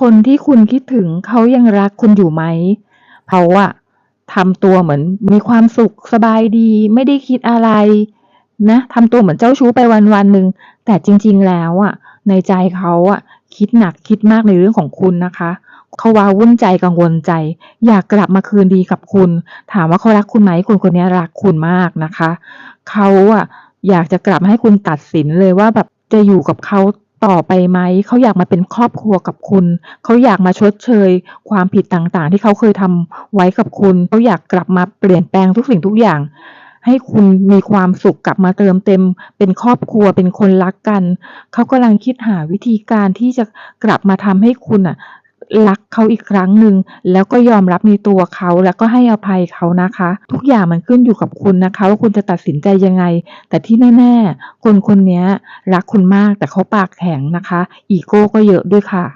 คนที่คุณคิดถึงเขายังรักคุณอยู่ไหมเขาอะทำตัวเหมือนมีความสุขสบายดี ไม่ได้คิดอะไร นะทำตัวเหมือนเจ้าชู้ไปวันๆหนึ่งแต่จริง ๆ แล้วอะในใจเขาอะคิดหนักคิดมากในเรื่องของคุณนะคะเขาว้าวุ่นใจกังวลใจ อยากกลับมาคืนดีกับคุณ ถามว่าเขารักคุณไหมคนคนนี้รักคุณมากนะคะเขาอะอยากจะกลับมาให้คุณตัดสินเลยว่าแบบจะอยู่กับเขา ต่อไปไหม เขาอยากมาเป็นครอบครัวกับคุณ เขาอยากมาชดเชย ความผิดต่างๆ ที่เขาเคยทำไว้กับคุณ เขาอยากกลับมาเปลี่ยนแปลงทุกสิ่งทุกอย่าง ให้คุณมีความสุขกลับมาเติมเต็ม เป็นครอบครัวเป็นคนรักกัน เขากำลังคิดหาวิธีการที่จะกลับมาทำให้คุณอะ รักเขาอีกครั้งหนึ่งแล้วก็ยอมรับในตัวเขาแล้วก็ให้อภัยเขานะคะ ทุกอย่างมันขึ้นอยู่กับคุณนะคะว่าคุณจะตัดสินใจยังไง แต่ที่แน่ ๆ คนคนนี้รักคุณมากแต่เขาปากแข็งนะคะ อีโก้ก็เยอะด้วยค่ะ